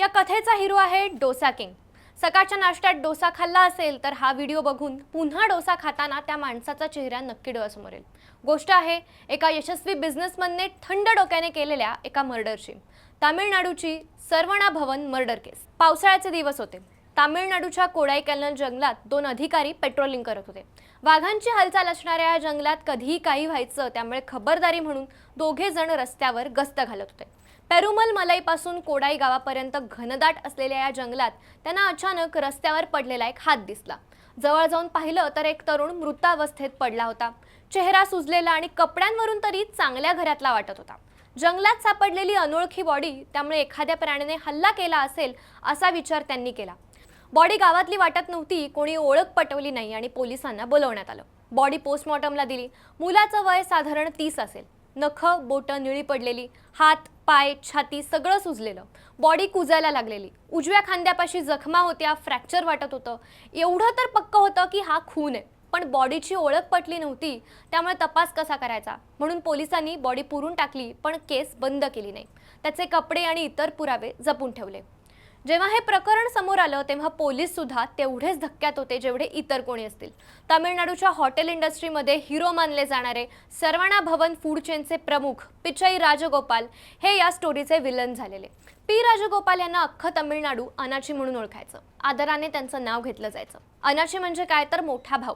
या कथेचा हिरो आहे डोसा किंग. सकाळच्या नाश्त्यात डोसा खाल्ला असेल तर हा व्हिडिओ बघून पुन्हा डोसा खाताना त्या माणसाचा चेहरा नक्की डोळ्यासमोर येईल. गोष्ट आहे एका यशस्वी बिझनेसमनने थंड डोक्याने केलेल्या एका मर्डरची. तामिळनाडूची सर्वणा भवन मर्डर केस. पावसाळ्याचे दिवस होते. तामिळनाडूच्या कोडाईकॅलन जंगलात दोन अधिकारी पेट्रोलिंग करत होते. वाघांची हालचाल असणाऱ्या या जंगलात कधीही काही व्हायचं त्यामुळे खबरदारी म्हणून दोघे जण रस्त्यावर गस्त घालत होते. पेरुमल मलईपासून कोडाई गावापर्यंत घनदाट असलेल्या या जंगलात त्यांना अचानक रस्त्यावर पडलेला एक हात दिसला. जवळ जाऊन पाहिलं तर एक तरुण मृतावस्थेत पडला होता. चेहरा सुजलेला आणि कपड्यांवरून तरी चांगल्या घरातला वाटत होता. जंगलात सापडलेली अनोळखी बॉडी त्यामुळे एखाद्या प्राण्याने हल्ला केला असेल असा विचार त्यांनी केला. बॉडी गावातली वाटत नव्हती कोणी ओळख पटवली नाही आणि पोलिसांना बोलवण्यात आलं. बॉडी पोस्टमॉर्टमला दिली. मुलाचं वय साधारण तीस असेल. नख बोटं निळी पडलेली. हात पाय छाती सगळं सुजलेलं. बॉडी कुजायला लागलेली. उजव्या खांद्यापाशी जखमा होत्या फ्रॅक्चर वाटत होतं. एवढं तर पक्क होतं की हा खून आहे. पण बॉडीची ओळख पटली नव्हती. त्यामुळे तपास कसा करायचा? म्हणून पोलिसांनी बॉडी पुरून टाकली पण केस बंद केली नाही. त्याचे कपडे आणि इतर पुरावे जपून ठेवले. जेव्हा हे प्रकरण समोर आलं तेव्हा पोलीस सुद्धा तेवढेच धक्क्यात होते जेवढे इतर कोणी असतील. तामिळनाडूच्या हॉटेल इंडस्ट्रीमध्ये हिरो मानले जाणारे सर्वणा भवन फूड चेनचे प्रमुख पिचाई राजगोपाल हे या स्टोरीचे विलन झालेले. पी राजगोपाल यांना अख्खं तमिळनाडू अनाची म्हणून ओळखायचं. आदराने त्यांचं नाव घेतलं जायचं. अनाची म्हणजे काय? तर मोठा भाऊ.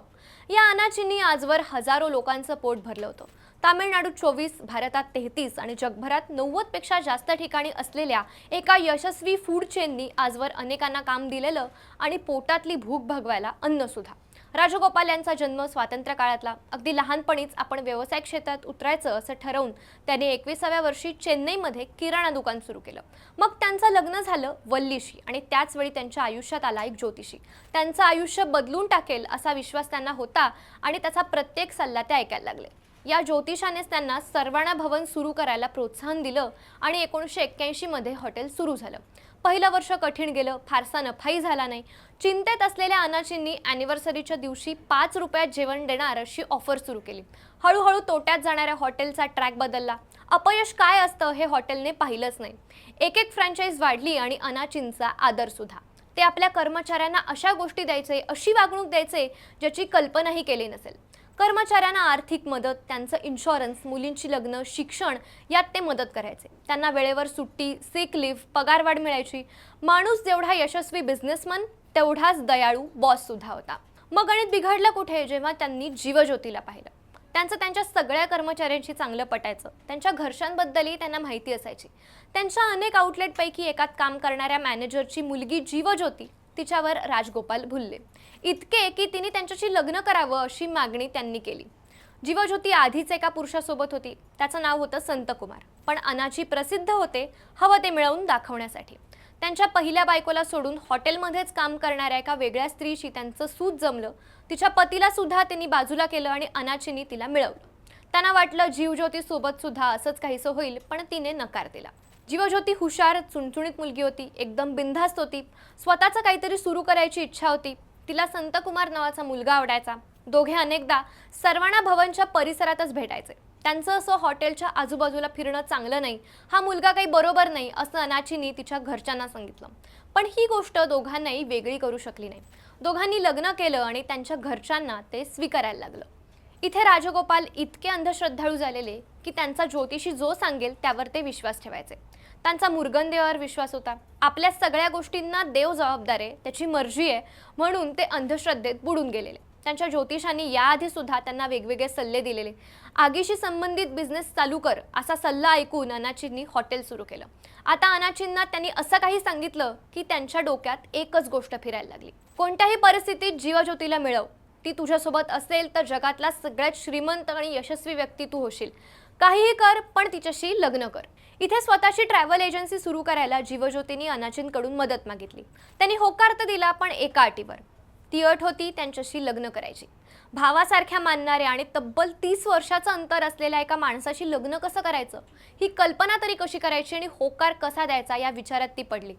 या अनाचींनी आजवर हजारो लोकांचं पोट भरलं होतं. तामिळनाडूत चोवीस भारतात तेहतीस आणि जगभरात नव्वदपेक्षा जास्त ठिकाणी असलेल्या एका यशस्वी फूड चेननी आजवर अनेकांना काम दिलेलं आणि पोटातली भूक भागवायला अन्नसुद्धा राजगोपाल यांचा जन्म स्वातंत्र्य काळातला अगदी लहानपणीच आपण व्यवसाय क्षेत्रात उतरायचं असं ठरवून त्याने एकविसाव्या वर्षी चेन्नईमध्ये किराणा दुकान सुरू केलं. मग त्यांचं लग्न झालं वल्लीशी आणि त्याचवेळी त्यांच्या आयुष्यात आला एक ज्योतिषी. त्यांचं आयुष्य बदलून टाकेल असा विश्वास त्यांना होता आणि त्याचा प्रत्येक सल्ला ते ऐकायला लागले. या ज्योतिषानेच त्यांना सर्वाना भवन सुरू करायला प्रोत्साहन दिलं आणि एकोणीसशे एक्क्याऐंशीमध्ये हॉटेल सुरू झालं. पहिलं वर्ष कठीण गेलं फारसा नफाही झाला नाही. चिंतेत असलेल्या अनाचींनी अॅनिव्हर्सरीच्या दिवशी पाच रुपयात जेवण देणार अशी ऑफर सुरू केली. हळूहळू तोट्यात जाणाऱ्या हॉटेलचा ट्रॅक बदलला. अपयश काय असतं हे हॉटेलने पाहिलंच नाही. एक एक फ्रँचाईज वाढली आणि अनाचींचा आदरसुद्धा ते आपल्या कर्मचाऱ्यांना अशा गोष्टी द्यायचे अशी वागणूक द्यायचे ज्याची कल्पनाही केली नसेल. कर्मचाऱ्यांना आर्थिक मदत त्यांचं इन्शुरन्स मुलींची लग्न शिक्षण यात ते मदत करायचे. त्यांना वेळेवर सुट्टी सिक लिव्ह पगारवाढ मिळायची. माणूस जेवढा यशस्वी बिझनेसमन तेवढाच दयाळू बॉससुद्धा होता. मग गणित बिघडलं कुठे? जेव्हा त्यांनी जीवज्योतीला पाहिलं. त्यांचं त्यांच्या सगळ्या कर्मचाऱ्यांशी चांगलं पटायचं. त्यांच्या घरच्यांबद्दलही त्यांना माहिती असायची. त्यांच्या अनेक आउटलेटपैकी एकात काम करणाऱ्या मॅनेजरची मुलगी जीवज्योती तिच्यावर राजगोपाल भुलले. इतके की तिने त्यांच्याशी लग्न करावं अशी मागणी त्यांनी केली. जीवज्योती आधीच एका पुरुषासोबत होती. त्याचं नाव होतं संतकुमार. पण अनाची प्रसिद्ध होते हवं ते मिळवून दाखवण्यासाठी. त्यांच्या पहिल्या बायकोला सोडून हॉटेलमध्येच काम करणाऱ्या एका वेगळ्या स्त्रीशी त्यांचं सूत जमलं. तिच्या पतीला सुद्धा त्यांनी बाजूला केलं आणि अनाचीनी तिला मिळवलं. त्यांना वाटलं जीवज्योती सोबत सुद्धा असंच काहीसं होईल पण तिने नकार दिला. जीवज्योती हुशार चुणचुणीत मुलगी होती एकदम बिनधास्त होती. स्वतःचं काहीतरी सुरू करायची इच्छा होती. तिला संतकुमार नावाचा मुलगा आवडायचा. दोघे अनेकदा सर्वांना भवनच्या परिसरातच भेटायचे. त्यांचं असं हॉटेलच्या आजूबाजूला फिरणं चांगलं नाही. हा मुलगा काही बरोबर नाही असं अनाचीनी तिच्या घरच्यांना सांगितलं. पण ही गोष्ट दोघांनाही वेगळी करू शकली नाही. दोघांनी लग्न केलं आणि त्यांच्या घरच्यांना ते स्वीकारायला लागलं. इथे राजगोपाल इतके अंधश्रद्धाळू झालेले की त्यांचा ज्योतिषी जो सांगेल त्यावर ते विश्वास ठेवायचे. त्यांचा मुरगनदेवावर विश्वास होता. आपल्या सगळ्या गोष्टींना देव जबाबदार आहे त्याची मर्जी आहे म्हणून ते अंधश्रद्धेत बुडून गेलेले. त्यांच्या ज्योतिषांनी याआधी सुद्धा त्यांना वेगवेगळे सल्ले दिलेले. आगीशी संबंधित बिझनेस चालू कर असा सल्ला ऐकून अनाचींनी हॉटेल सुरू केलं. आता अनाचींना त्यांनी असं काही सांगितलं की त्यांच्या डोक्यात एकच गोष्ट फिरायला लागली. कोणत्याही परिस्थितीत जीवज्योतीला मिळव. ती तुझ्यासोबत असेल तर जगातला सगळ्यात श्रीमंत आणि यशस्वी व्यक्ती तू होशील. काहीही कर पण तिच्याशी लग्न कर. इथे स्वतःची ट्रॅव्हल एजन्सी सुरू करायला जीवज्योतींनी अनाचींकडून मदत मागितली. त्यांनी होकार तर दिला पण एका अटीवर. ती अट होती त्यांच्याशी लग्न करायची. भावासारख्या मानणाऱ्या आणि तब्बल तीस वर्षाचं अंतर असलेल्या एका माणसाशी लग्न कसं करायचं? ही कल्पना तरी कशी करायची आणि होकार कसा द्यायचा या विचारात ती पडली.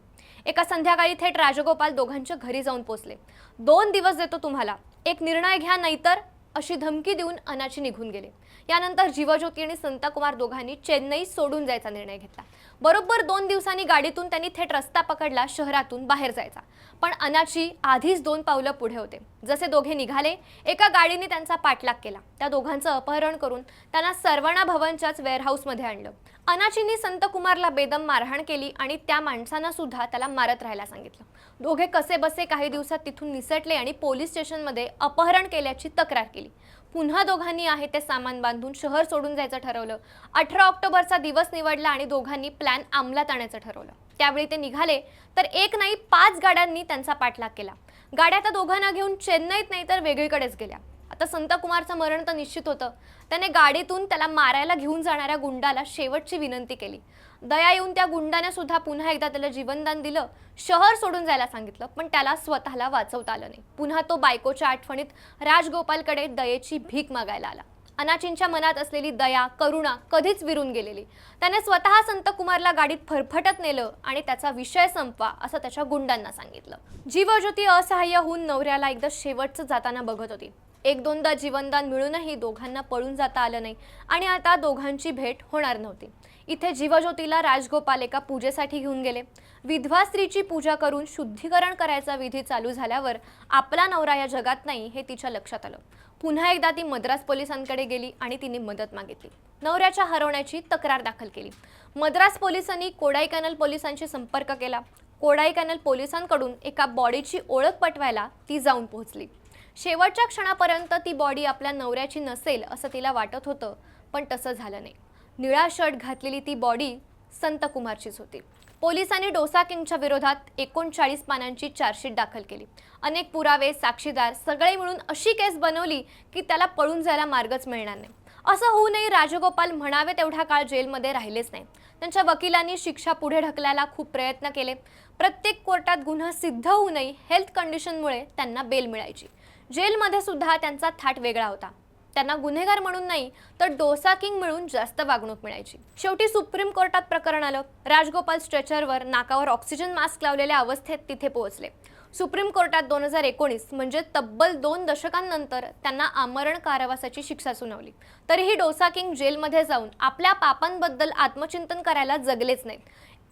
एका संध्याकाळी थेट राजगोपाल दोघांच्या घरी जाऊन पोचले. दोन दिवस देतो तुम्हाला. एक निर्णय घ्या नाहीतर अशी धमकी देऊन अनाची निघून गेले. यानंतर जीवज्योती आणि संताकुमार दोघांनी चेन्नई सोडून जायचा निर्णय घेतला. बरोबर दोन दिवसांनी गाडीतून त्यांनी थेट रस्ता पकडला शहरातून बाहेर जायचा. पण अनाची आधीच दोन पावलं पुढे होते. जसे दोघे निघाले एका गाडीने त्यांचा पाठलाग केला. त्या दोघांचं अपहरण करून त्यांना सर्वणा भवनच्याच वेअरहाऊसमध्ये आणलं. अनाचींनी संतकुमारला बेदम मारहाण केली आणि त्या माणसानं सुद्धा त्याला मारत राहायला सांगितलं. दोघे कसे बसे काही दिवसात तिथून निसटले आणि पोलीस स्टेशनमध्ये अपहरण केल्याची तक्रार केली. पुन्हा दोघांनी आहे ते सामान बांधून शहर सोडून जायचं ठरवलं. अठरा ऑक्टोबरचा दिवस निवडला आणि दोघांनी प्लॅन अंमलात आणायचं ठरवलं. त्यावेळी ते निघाले तर एक नाही पाच गाड्यांनी त्यांचा पाठलाग केला. गाड्या त्या दोघांना घेऊन चेन्नईत नाही तर वेगळीकडेच गेल्या. आता संतकुमारचं मरण तर निश्चित होतं. त्याने गाडीतून त्याला मारायला घेऊन जाणाऱ्या गुंडाला शेवटची विनंती केली. दया येऊन त्या गुंडाने सुद्धा पुन्हा एकदा त्याला जीवनदान दिलं शहर सोडून जायला सांगितलं पण त्याला स्वतःला वाचवता आलं नाही. पुन्हा तो बायकोच्या आठवणीत राजगोपालकडे दयेची भीक मागायला आला. अनाचींच्या मनात असलेली दया करुणा कधीच विरून गेलेली. त्याने स्वतः संतकुमारला गाडीत फरफटत नेलं आणि त्याचा विषय संपवा असं त्याच्या गुंडांना सांगितलं. जीवज्योती असहाय्य होऊन नवऱ्याला एकदा शेवटचं जाताना बघत होती. एक दोनदा जीवनदान मिळूनही दोघांना पळून जाता आलं नाही आणि आता दोघांची भेट होणार नव्हती. इथे जीवज्योतीला राजगोपाल एका पूजेसाठी घेऊन गेले. विधवा स्त्रीची पूजा करून शुद्धीकरण करायचा विधी चालू झाल्यावर आपला नवरा या जगात नाही हे तिच्या लक्षात आलं. पुन्हा एकदा ती मद्रास पोलिसांकडे गेली आणि तिने मदत मागितली. नवऱ्याच्या हरवण्याची तक्रार दाखल केली. मद्रास पोलिसांनी कोडाईकॅनल पोलिसांशी संपर्क केला. कोडाईकॅनल पोलिसांकडून एका बॉडीची ओळख पटवायला ती जाऊन पोहोचली. शेवटच्या क्षणापर्यंत ती बॉडी आपल्या नवऱ्याची नसेल असं तिला वाटत होतं पण तसं झालं नाही. निळा शर्ट घातलेली ती बॉडी संत कुमारचीच होती. पोलिसांनी डोसा किंगच्या विरोधात एकोणचाळीस पानांची चार्जशीट दाखल केली. अनेक पुरावे साक्षीदार सगळे मिळून अशी केस बनवली की त्याला पळून जायला मार्गच मिळणार नाही. असं होऊ नये राजगोपाल म्हणावे तेवढा काळ जेलमध्ये राहिलेच नाही. त्यांच्या वकिलांनी शिक्षा पुढे ढकलायला खूप प्रयत्न केले. प्रत्येक कोर्टात गुन्हा सिद्ध होऊ नये हेल्थ कंडिशनमुळे त्यांना बेल मिळायची. जेलमध्ये सुद्धा त्यांचा थाट वेगळा होता. त्यांना गुन्हेगार म्हणून नाही तर डोसा किंग मिळून जास्त वागणूक मिळायची. शेवटी सुप्रीम कोर्टात प्रकरण आलं. राजगोपाल स्ट्रेचरवर नाकावर ऑक्सिजन मास्क लावलेल्या अवस्थेत तिथे पोहोचले. सुप्रीम कोर्टात दोन हजार एकोणीस म्हणजे तब्बल दोन दशकांनंतर त्यांना आमरण कारावासाची शिक्षा सुनावली. तरीही डोसा किंग जेलमध्ये जाऊन आपल्या पापांबद्दल आत्मचिंतन करायला जगलेच नाहीत.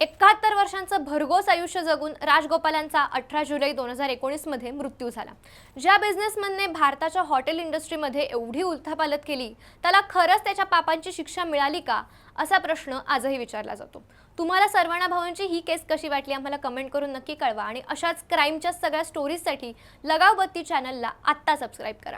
एकाहत्तर वर्षांचं भरघोस आयुष्य जगून राजगोपालांचा अठरा जुलै दोन हजार एकोणीसमध्ये मृत्यू झाला. ज्या बिझनेसमॅनने भारताच्या हॉटेल इंडस्ट्रीमध्ये एवढी उलथापालत केली त्याला खरंच त्याच्या पापांची शिक्षा मिळाली का? असा प्रश्न आजही विचारला जातो. तुम्हाला सर्वांना भावांची ही केस कशी वाटली? आम्हाला कमेंट करून नक्की कळवा आणि अशाच क्राईमच्या सगळ्या स्टोरीजसाठी लगाव बत्ती चॅनलला आत्ता सबस्क्राईब करा.